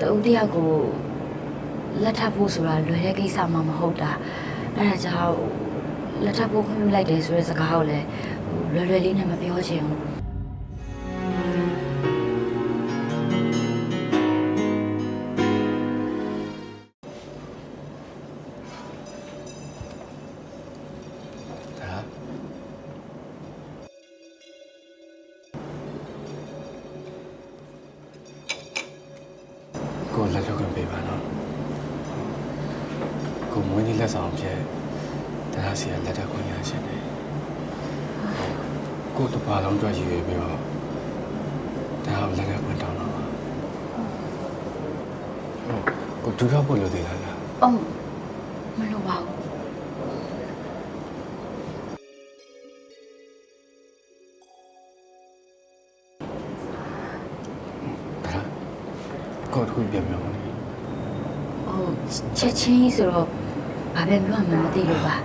တူတယောက်ကိုလက်ထပ်ဖို့ဆိုတာလွယ်တဲ့ကိစ္စမှမဟုတ်တာအဲ့ဒါကြောင့်လက်ထပ်ဖို့ခွင့်ပြုလိုက်တယ်ဆိုတဲ့စကားကိုလည်းဟိုလွယ်လွယ်လေးနဲ့မပြောချင်ဘူး ကိုလက်လောက်ခွင့်ပေးပါနော်ကိုမွေးနေ့လက်ဆောင်ဖြစ်တရားစီကလက်ထပ်ခွင့်ရချင်တယ်ကိုတစ်ပါးလုံးအတွက်ရည်ရွယ်ပြီးတော့ဒါကိုလက်ထပ်ခွင့်တောင်းတော့ပါဟုတ်ကိုဒူရောက်ဖို့လိုသေးလားလားအော်မလိုပါဘူး ကိုတစ်ခုပြန်ပြောပါလိမ့်ဟိုချက်ချင်းကြီးဆိုတော့ဘာပဲပြောမှမသိလို့ပါ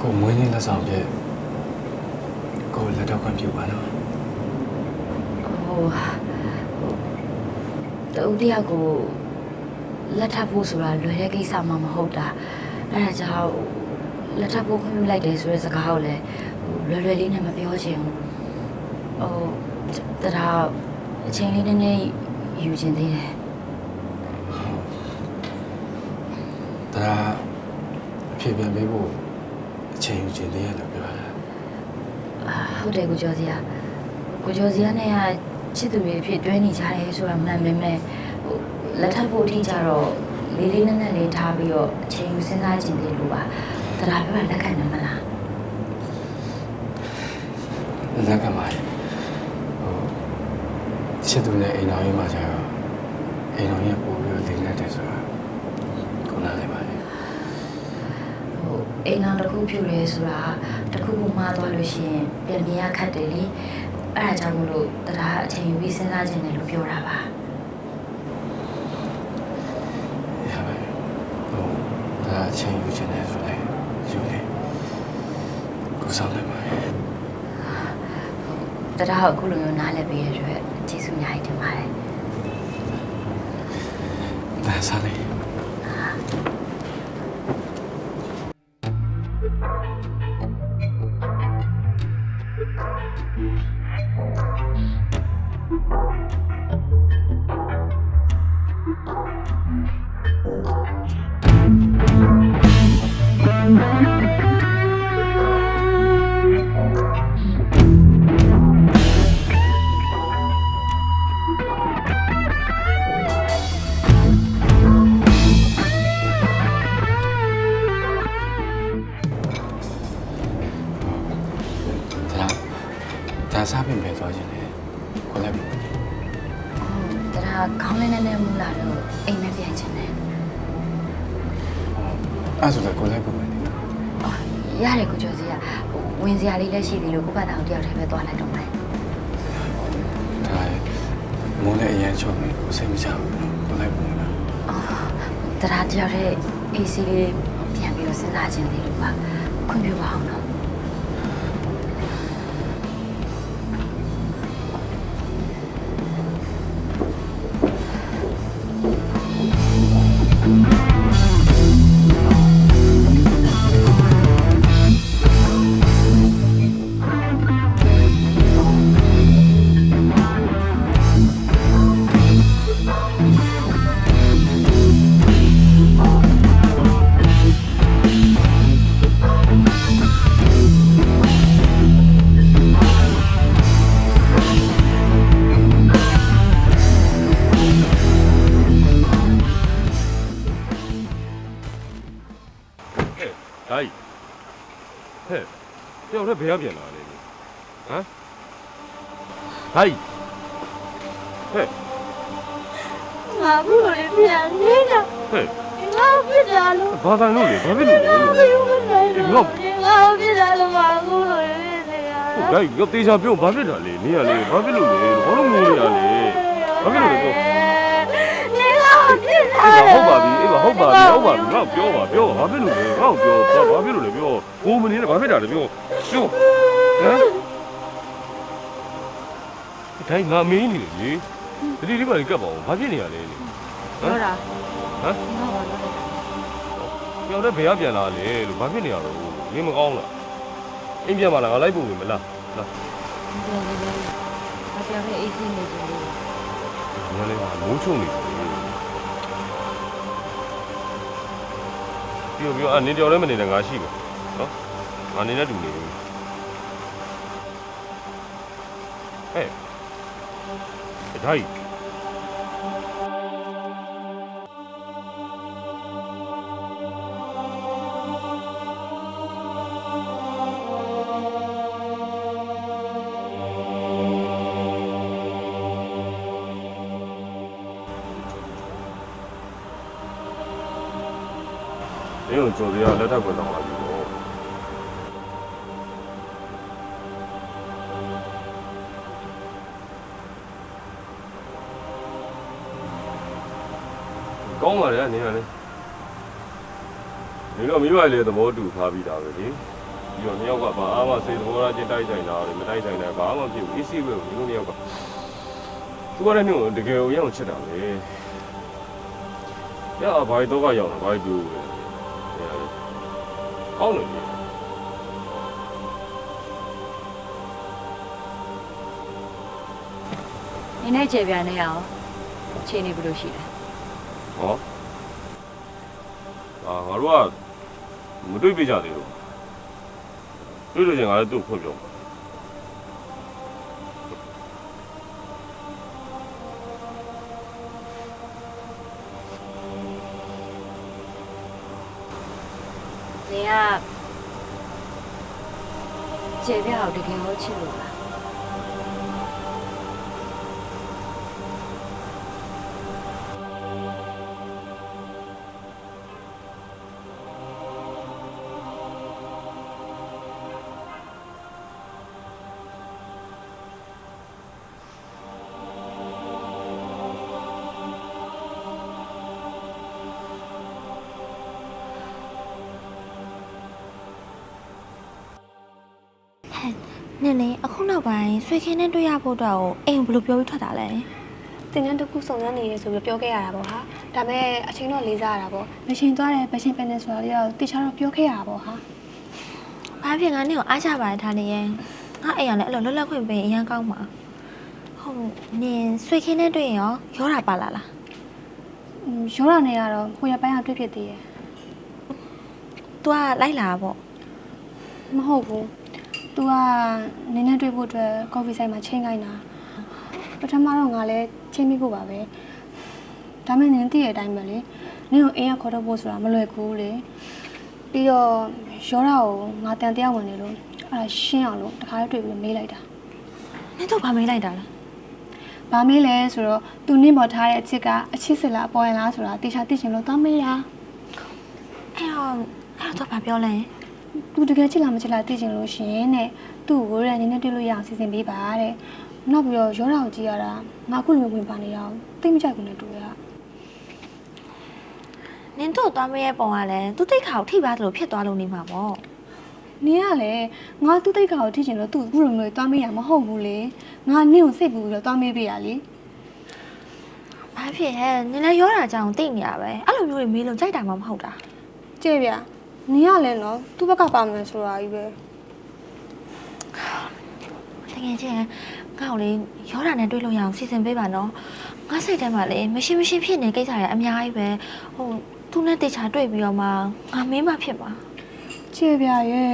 ကိုမွေးနေ့လက်ဆောင်ဖြစ်ကိုလက်တော့ခွင့်ပြုပါနော်ဟိုတူတယောက်ကိုလက်ထပ်ဖို့ဆိုတာလွယ်တဲ့ကိစ္စမှမဟုတ်တာအဲ့ဒါကြောင့်လက်ထပ်ဖို့ခွင့်ပြုလိုက်တယ်ဆိုတဲ့စကားကိုလည်းဟိုလွယ်လွယ်လေးနဲ့မပြောချင်ဘူးဟိုတရားအချိန်လေးနည်းနည်း ယူချင်သေးတယ်ဒါအဖြစ်ပြန်ပေးဖို့အချိန်ယူခြင်းလေးရလို့ပြောတာအာဟုတ်တယ်ကိုကျော်စီကကိုကျော်စီကနဲ့ကချစ်သူတွေအဖြစ်တွဲနေကြတယ်ဆိုတာမှန်ပေမဲ့ဟိုလက်ထပ်ဖို့အထိကြတော့လေးလေးနက်နက်လေးထားပြီးတော့အချိန်ယူစဉ်းစားချင်သေးလို့ပါတရားပြောတာလက်ခံနိုင်မလားလက်ကမှဟို ချစ်သူနဲ့အိမ်တော်ရေးမှာကျတော့အိမ်တော်ရေးပို့ပြီးတော့လိမ့်လိုက်တယ်ဆိုတာကိုနားလည်းပါလေဟိုအိမ်နောက်တစ်ခုဖြူရဲဆိုတာတစ်ခုခုမှားသွားလို့ရှိရင်ပြန်မြင်ရခက်တယ်လေအဲ့ဒါကြောင့်မလို့တရားအချိန်ယူပြီးစဉ်းစားချင်တယ်လို့ပြောတာပါရပါပြီဟိုဒါအချိန်ယူခြင်းနဲ့ဆိုလဲယူလေကိုဆောင်လိုက်ပါလေတရားကိုအခုလိုမျိုးနားလည်ပေးရတဲ့အတွက် ကျေးဇူးအများကြီးတင်ပါတယ်ဒါစားလေ နဲ့နဲ့မူလာလို့အိမ်နဲ့ပြန်ချင်တယ်အဲ့ဆိုလည်းကိုလည်းပုံမှန်နေအော်ရတယ်ကိုကျော်စီကဟိုဝင်စရာလေးလည်းရှိသေးလို့ကိုပတ်တာကိုတယောက်တည်းပဲသွားလိုက်တော့မယ်ဒါမိုးလည်းအရင်ချုပ်နေကိုစိတ်မချဘူးကိုလည်းပုံမှန်အော်တရားတယောက်တည်းအေးစီလေးပြန်ပြီးတော့စဉ်းစားချင်သေးလို့ပါခွင့်ပြုပါအောင်နော် ယောက်တည်းဘယ်ရောက်ပြန်လာလဲဟမ်ဟိုက်ဟဲ့ငါဘူးလေပြန်နေတာဟဲ့ငါပြစ်တာလို့ဘာသာလို့လဲဘာဖြစ်လို့လဲငါပြစ်တာလို့ငါပြစ်တာလို့မကူလို့နေတာဟိုက်ရောတေချာပြောဘာဖြစ်တာလဲနေရလေဘာဖြစ်လို့လဲဘာလို့ငိုနေရလဲဘာဖြစ်လို့လဲပြောနေငါပြစ်တာ အေးပါဟုတ်ပါပြီအေးပါဟုတ်ပါပြီဟုတ်ပါပြီငါပြောပါပြောဘာဖြစ်လို့လဲငါ့ကိုပြောဘာဖြစ်လို့လဲပြောဘိုးမနေနဲ့ဘာဖြစ်တာလဲပြောပြောဟမ်တိုင်းငါမင်းနေလေတတိလေးပါလေးကပ်ပါဦးဘာဖြစ်နေရလဲလေပြောတာဟမ်ငါဘာလို့လဲတယောက်တည်းဘယ်ကပြန်လာလဲလို့ဘာဖြစ်နေရတော့ရင်းမကောင်းလားအိမ်ပြန်มาလားငါလိုက်ဖို့ဝင်မလားလားပြောနေတယ်ဘာပြောလဲအေးစင်းနေကြတယ်ငါလည်းမိုးချုံနေတယ် ပြောပြောအနေတယောက်လည်းမနေနဲ့ငါရှိမယ်နော်ငါနေနဲ့တူနေပြီဟဲ့ဒါကြီး မင်းကိုကြော်စရာလက်ထပ်ပွင့်တော့လာပြီပေါ့ကောင်းပါလေနေရလေနေတော့မိဘလေးသဘောတူထားပြီးသားပဲလေပြီးတော့နှစ်ယောက်ကဘာမှစိတ်သဘောထားချင်းတိုက်ဆိုင်တာလည်းမတိုက်ဆိုင်တာဘာမှမဖြစ်ဘူး easy ပဲဒီလိုနှစ်ယောက်ကသူကလည်းမျိုးတကယ်ကိုရအောင်ချစ်တာပဲရအဘိုင်တော့ကရောက်တာဘိုင်တူပဲ ကောင်းတယ်လေနင်းနဲ့ကျေပြန်နေအောင်ချိန်နေဘယ်လိုရှိလဲဟောအာငါတို့ကမတွေ့ပြကြသေးဘူးတွေ့လို့ချင်းငါလည်းသူ့ဖွင့်ပြောမှာ နင်ကကျေပြအောင်တကယ်ဟောချစ်လို့လား နင်လေအခုနောက်ပိုင်းဆွေခင်းနဲ့တွေ့ရဖို့အတွက်ကိုအိမ်ဘယ်လိုပြောပြီးထွက်တာလဲ တင်တန်းတစ်ခုစုံစမ်းနေရဆိုပြီးပြောခဲ့ရတာပေါ့ဟာဒါပေမဲ့အချိန်တော့လေးစားရတာပေါ့မရှင်သွားတယ်မရှင်ပဲနေဆိုတော့လေတော့တေချာတော့ပြောခဲ့ရတာပေါ့ဟာ ဘာဖြစ်ငါနင့်ကိုအားချပါတယ်ထားနေရင်ငါအိမ်ကလည်းအဲ့လိုလွတ်လပ်ခွင့်ပေးရင်အရန်ကောင်းပါဟုတ်နင်ဆွေခင်းနဲ့တွေ့ရင်ရောရောတာပါလာလား อืมရောတာနေရတော့ဟိုရပိုင်းကတွေ့ဖြစ်သေးတယ် तू ကလိုက်လာပေါ့ မဟုတ်ဘူး तू ကနင်းနဲ့တွေ့ဖို့အတွက်ကော်ဖီဆိုင်မှာချိန်ခိုင်းတာပထမတော့ငါလည်းချိန်မိဖို့ပါပဲဒါပေမဲ့နင်းသိရတဲ့အတိုင်းပဲလေနင်းကိုအိမ်ကခေါ်တော့ဖို့ဆိုတာမလွယ်ကူလေပြီးတော့ရောတာကိုငါတန်တရားဝင်နေလို့အဲ့ဒါရှင်းအောင်လို့တခါလေးတွေ့ပြီးမေးလိုက်တာနင်တို့ဘာမေးလိုက်တာလဲ။ဘာမေးလဲဆိုတော့သူနင့်ပေါ်ထားတဲ့အချစ်ကအချစ်စစ်လားအပေါ်ရင်လားဆိုတာတေချာသိချင်လို့သွားမေးတာအဲ့တော့အဲ့တော့ဘာပြောလဲ။ तू တကယ်ချစ်လားမချစ်လားသိချင်လို့ရှရင်တဲ့သူ့ကိုရန်နေနဲ့တွေ့လို့ရအောင်စီစဉ်ပေးပါတဲ့။နောက်ပြီးတော့ရောတာကိုကြည့်ရတာငါအခုလိုမျိုးဝင်ပါနေရအောင်သိမကြိုက်ဘူးနဲ့တူရနင်တို့သွားမေးရဲ့ပုံကလည်းသူတိတ်ခါကိုထိပါသလိုဖြစ်သွားလို့နေမှာပေါ့။နင်ကလည်းငါသူ့တိတ်ခါကိုထိချင်လို့သူ့အခုလိုမျိုးသွားမေးရမဟုတ်ဘူးလေ။ငါနင့်ကိုစိတ်ပူပြီးတော့သွားမေးပေးရလေဘာဖြစ်ဟဲ့နင်လည်းရောတာကြောင်တိတ်နေရပဲအဲ့လိုမျိုးတွေမေးလို့ကြိုက်တာမှမဟုတ်တာ။ကြည့်ဗျ။ နင်ကလည်းနော်သူ့ဘက်ကပါမယ်ဆိုတာကြီးပဲတကယ်ချင်းငါ့ကိုလေရောတာနဲ့တွေ့လို့ရအောင်စီစဉ်ပေးပါနော်ငါစိတ်ထဲမှာလေမရှိမရှိဖြစ်နေကိစ္စတွေအများကြီးပဲဟိုသူနဲ့တေချာတွေ့ပြီးတော့မှငါမင်းမဖြစ်ပါ။ကြည့်ဗျရဲ့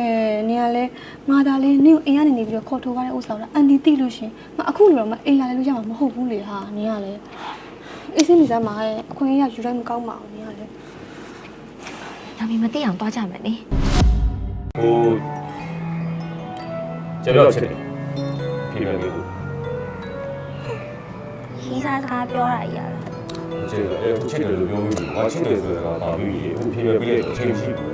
နင်ကလည်းငါသာလေးနင့်ကိုအိမ်ကနေနေပြီးတော့ခေါ်ထုတ်ရတဲ့ဥစ္စာတော့အန်တီသိလို့ရှရင်ငါအခုလိုတော့မအိမ်လာလို့ရမှာမဟုတ်ဘူးလေဟာနင်ကလည်းအေးစင်းနေစမ်းပါရဲ့အခွင့်အရေးရယူလိုက်မကောင်းပါဘူးနင်ကလည်း ဒါပေမဲ့မသိအောင်သွားကြမယ်လေဟိုကျွန်တော်ချစ်တယ်ဖြစ်ပြန်ပြီဟီးစားစကားပြောတာကြီးရတယ်ချစ်တယ်အဲချစ်တယ်လို့ပြောပြီးငါချစ်တယ်ဆိုတာကဘာလို့လဲဟိုဖြစ်ပြန်ပြီလေအချိန်ရှိဘူး